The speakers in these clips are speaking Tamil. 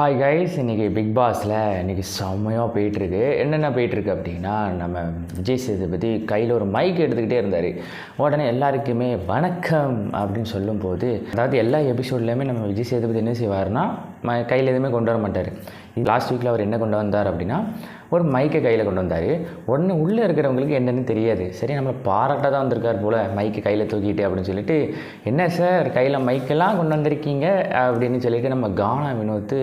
ஹாய் கைஸ் இன்றைக்கி பிக் பாஸில் இன்றைக்கி செம்மையாக போயிட்டுருக்கு. என்னென்ன போயிட்டுருக்கு அப்படின்னா நம்ம விஜய் சேதுபதி கையில் ஒரு மைக் எடுத்துக்கிட்டே இருந்தார். உடனே எல்லாருக்குமே வணக்கம் அப்படின்னு சொல்லும்போது அதாவது எல்லா எபிசோட்லேயுமே நம்ம விஜய் சேதுபதி என்ன செய்வார்னா ம கையில் எதுவுமே கொண்டு வர மாட்டார். லாஸ்ட் வீக்கில் அவர் என்ன கொண்டு வந்தார் அப்படின்னா ஒரு மைக்கை கையில் கொண்டு வந்தார். உடனே உள்ளே இருக்கிறவங்களுக்கு என்னென்னு தெரியாது. சரி நம்மளை பாராட்ட தான் வந்திருக்கார் போல் மைக்கை கையில் தூக்கிட்டு அப்படின்னு சொல்லிட்டு என்ன சார் கையில் மைக்கெல்லாம் கொண்டு வந்திருக்கீங்க? அப்படின்னு சொல்லிட்டு நம்ம கானா வினோத்து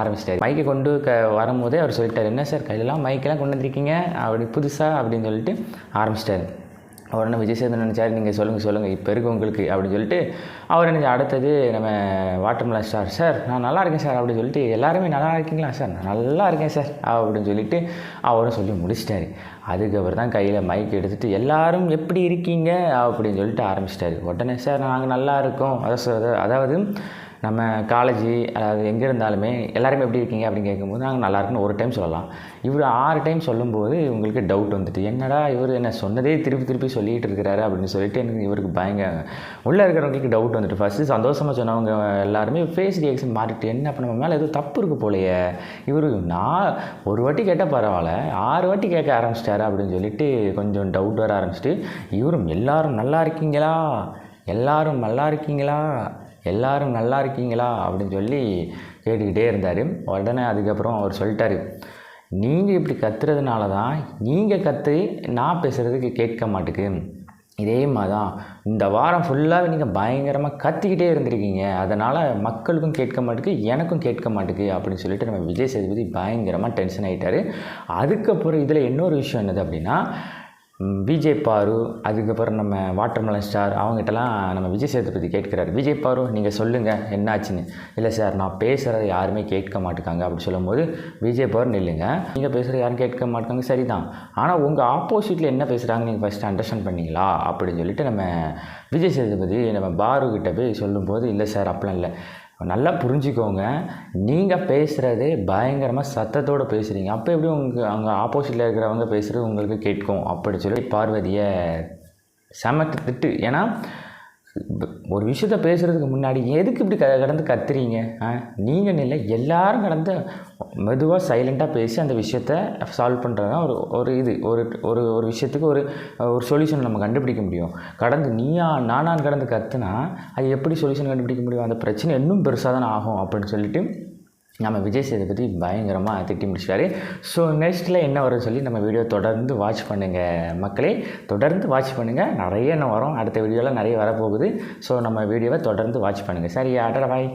ஆரம்பிச்சிட்டாரு. மைக்கை கொண்டு க வரும்போதே அவர் சொல்லிட்டார் என்ன சார் கையிலலாம் மைக்கெல்லாம் கொண்டு வந்திருக்கீங்க? அப்படி புதுசாக அப்படின்னு சொல்லிட்டு ஆரம்பிச்சிட்டாரு. உடனே விஜய் சேதன் நினச்சார்? நீங்கள் சொல்லுங்கள் சொல்லுங்கள் இப்போ இருக்கு உங்களுக்கு அப்படின்னு சொல்லிட்டு அவர் நினச்சி அடுத்தது நம்ம வாட்டர்மெலன் ஸ்டார் சார் நான் நல்லா இருக்கேன் சார் அப்படின்னு சொல்லிட்டு எல்லாருமே நல்லா இருக்கீங்களா சார் நான் நல்லா இருக்கேன் சார் அப்படின்னு சொல்லிட்டு அவரும் சொல்லி முடிச்சிட்டாரு. அதுக்கப்புறம் தான் கையில் மைக் எடுத்துகிட்டு எல்லாரும் எப்படி இருக்கீங்க? அப்படின்னு சொல்லிட்டு ஆரம்பிச்சிட்டாரு. உடனே சார் நாங்கள் நல்லா இருக்கோம். அதாவது அதாவது நம்ம காலேஜ் அதாவது எங்கே இருந்தாலுமே எல்லாருமே எப்படி இருக்கீங்க அப்படின்னு கேட்கும்போது நாங்கள் நல்லா இருக்குன்னு ஒரு டைம் சொல்லலாம். இவர் ஆறு டைம் சொல்லும்போது இவங்களுக்கு டவுட் வந்துட்டு என்னடா இவர் என்ன சொன்னதே திருப்பி திருப்பி சொல்லிகிட்டு இருக்கிறாரு அப்படின்னு சொல்லிட்டு எனக்கு இவருக்கு பயங்க. உள்ளே இருக்கிறவங்களுக்கு டவுட் வந்துட்டு ஃபஸ்ட்டு சந்தோஷமாக சொன்னவங்க எல்லாருமே ஃபேஸ் ரியாக்ஷன் மாறிட்டு என்ன பண்ண மேலே எதுவும் தப்பு இருக்கு போலையே. இவர் நான் ஒரு வாட்டி கேட்டால் பரவாயில்ல ஆறு வாட்டி கேட்க ஆரம்பிச்சிட்டாரு அப்படின்னு சொல்லிட்டு கொஞ்சம் டவுட் வர ஆரம்பிச்சிட்டு இவரும் எல்லாரும் நல்லா இருக்கீங்களா? எல்லாரும் நல்லா இருக்கீங்களா? எல்லாரும் நல்லா இருக்கீங்களா? அப்படின்னு சொல்லி கேட்டுக்கிட்டே இருந்தார். உடனே அதுக்கப்புறம் அவர் சொல்லிட்டார் நீங்கள் இப்படி கத்துறதுனால தான் நீங்கள் கற்று நான் பேசுகிறதுக்கு கேட்க மாட்டேக்கு. இதே மாதிரி தான் இந்த வாரம் ஃபுல்லாகவே நீங்கள் பயங்கரமாக கத்திக்கிட்டே இருந்திருக்கீங்க. அதனால் மக்களுக்கும் கேட்க மாட்டேக்கு எனக்கும் கேட்க மாட்டேக்கு அப்படின்னு சொல்லிட்டு நம்ம விஜய் சேதுபதி பயங்கரமாக டென்ஷன் ஆகிட்டார் அதுக்கப்புறம் இதில் இன்னொரு விஷயம் என்னது அப்படின்னா விஜய் பாரு அதுக்கப்புறம் நம்ம வாட்டர்மலன் ஸ்டார் அவங்ககிட்டலாம் நம்ம விஜய் சேதுபதி கேட்குறாரு. விஜய் பாரு நீங்கள் சொல்லுங்கள் என்னாச்சுன்னு. இல்லை சார் நான் பேசுகிறத யாருமே கேட்க மாட்டேங்காங்க அப்படி சொல்லும்போது விஜய் பாரு நில்லுங்க. நீங்கள் பேசுகிறது யாரும் கேட்க மாட்டாங்க சரி தான் ஆனால் உங்கள் ஆப்போசிட்டில் என்ன பேசுகிறாங்க நீங்கள் ஃபஸ்ட்டு அண்டர்ஸ்டாண்ட் பண்ணிங்களா? அப்படின்னு சொல்லிட்டு நம்ம விஜய் சேதுபதி நம்ம பாரு கிட்ட போய் சொல்லும்போது இல்லை சார் அப்படிலாம் இல்லை. நல்லா புரிஞ்சுக்கோங்க. நீங்கள் பேசுகிறது பயங்கரமாக சத்தத்தோடு பேசுகிறீங்க அப்போ எப்படி உங்கள் அங்கே ஆப்போசிட்டில் இருக்கிறவங்க பேசுகிறது உங்களுக்கு கேட்கும்? அப்படி சொல்லி பார்வதியை செமட்டு திட்டு ஏன்னா ஒரு விஷயத்த பேசுகிறதுக்கு முன்னாடி எதுக்கு இப்படி க கடந்து கத்துறீங்க? ஆ? நீங்கள் இல்லை எல்லாரும் கடந்து மெதுவாக சைலண்ட்டாக பேசி அந்த விஷயத்த சால்வ் பண்ணுறது ஒரு ஒரு இது. ஒரு ஒரு ஒரு விஷயத்துக்கு ஒரு ஒரு சொல்யூஷன் நம்ம கண்டுபிடிக்க முடியும். கடந்து நீயா நானான் கடந்து கத்துனா அது எப்படி சொல்யூஷன் கண்டுபிடிக்க முடியும்? அந்த பிரச்சனை இன்னும் பெருசாக தானே ஆகும் அப்படின்னு சொல்லிட்டு நம்ம விஜய் சேதுபதி பயங்கரமாக திட்டி முடிச்சிட்டாரு. ஸோ நெக்ஸ்ட்டில் என்ன வரும்னு சொல்லி நம்ம வீடியோ தொடர்ந்து வாட்ச் பண்ணுங்கள் மக்களே. தொடர்ந்து வாட்ச் பண்ணுங்கள் நிறைய என்ன வரும். அடுத்த வீடியோவில் நிறைய வரப்போகுது. ஸோ நம்ம வீடியோவை தொடர்ந்து வாட்ச் பண்ணுங்கள் சரி அடர பாய்